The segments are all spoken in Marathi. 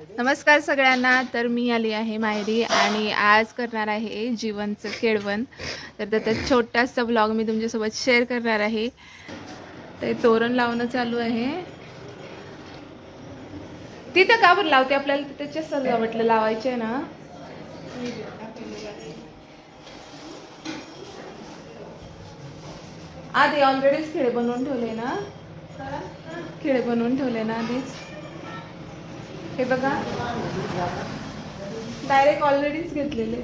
नमस्कार सगळ्यांना. तर मी आली आहे माहेरी आणि आज करणार आहे जीवनचं केळवण तर त्याचा छोटासा ब्लॉग मी तुमच्यासोबत शेअर करणार आहे. ते तोरण लावणं चालू आहे. तिथं का बरं लावते? आपल्याला तिथं सजावटलं लावायचं आहे ना. आधी ऑलरेडीच खेळे बनवून ठेवले ना. खेळे बनवून ठेवले ना आधीच. हे बघा. डायरेक्ट ऑलरेडीच घेतलेले.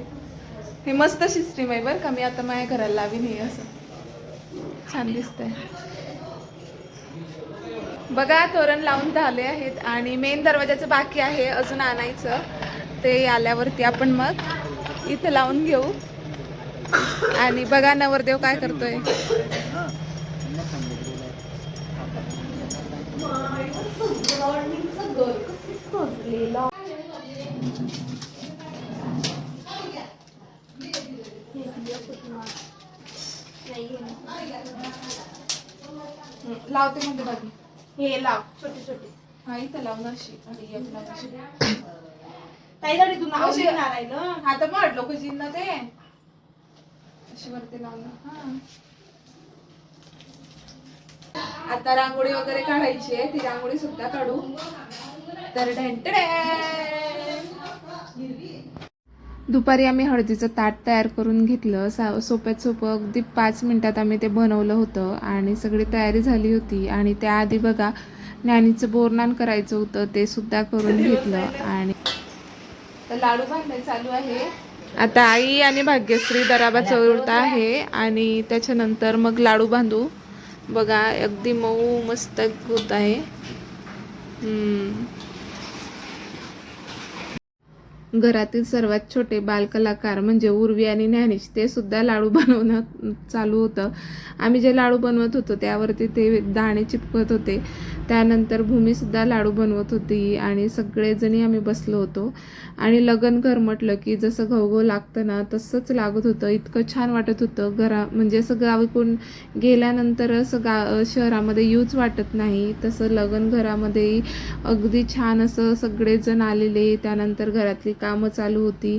हे मस्त सिस्टीम आहे बरं का. मी आता माझ्या घराला लावीन हे असं. छान दिसतंय. बघा तोरण लावून झाले आहेत आणि मेन दरवाजाचं बाकी आहे अजून आणायचं. ते आल्यावरती आपण मग इथं लावून घेऊ. आणि बघा नवरदेव काय करतोय. लावते मध्ये बाकी. हे लाव छोटे छोटे. हा इथं लावून अशी. आणि एक ताई गाडी तू नाव घेणार आहे ना. हा तर मग लोक जिन्न ते. अशी वरती लावणं हा. आता रांगोळी वगैरे काढायची आहे ती रांगोळी सुद्धा काढू. तर दुपारी आम्ही हळदीचं ताट तयार करून घेतलं. सा सोप्यात सोपं अगदी पाच मिनिटात आम्ही ते बनवलं होतं आणि सगळी तयारी झाली होती. आणि त्याआधी बघा ज्ञानीचं बोरनान करायचं होतं ते सुद्धा करून घेतलं आणि तर लाडू बांधणे चालू आहे. आता आई आणि भाग्यश्री दराबा चौरता आहे आणि त्याच्यानंतर मग लाडू बांधू बघा अगदी मऊ मस्त होत आहे. हम्म. घरातील सर्वात छोटे बालकलाकार म्हणजे उर्वी आणि ज्ञानेश ते सुद्धा लाडू बनवणं चालू होतं. आम्ही जे लाडू बनवत होतो त्यावरती ते दाणे चिपकत होते. त्यानंतर भूमीसुद्धा लाडू बनवत होती आणि सगळेजणी आम्ही बसलो होतो. आणि लगन घर म्हटलं की जसं घवघव लागतं ना तसंच लागत होतं. इतकं छान वाटत होतं. घरा म्हणजे असं गावीकडून गेल्यानंतर असं गा शहरामध्ये यूज वाटत नाही. तसं लगन घरामध्ये अगदी छान असं सगळेजण आलेले. त्यानंतर घरातली कामं चालू होती.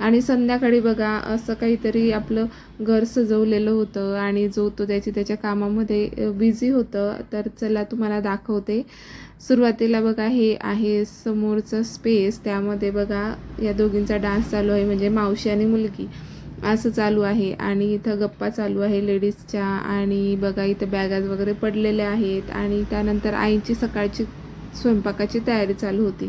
आणि संध्याकाळी बघा असं काहीतरी आपलं घर सजवलेलं होतं आणि जो तो त्याची त्याच्या कामामध्ये बिझी होतं. तर चला तुम्हाला दाखवते. सुरुवातीला बघा हे आहे समोरचं स्पेस त्यामध्ये बघा या दोघींचा डान्स चालू आहे. म्हणजे मावशी आणि मुलगी. असं चालू आहे. आणि इथं गप्पा चालू आहे लेडीजच्या आणि बघा इथं बॅगाज वगैरे पडलेल्या आहेत. आणि त्यानंतर आईची सकाळची स्वयंपाकाची तयारी चालू होती.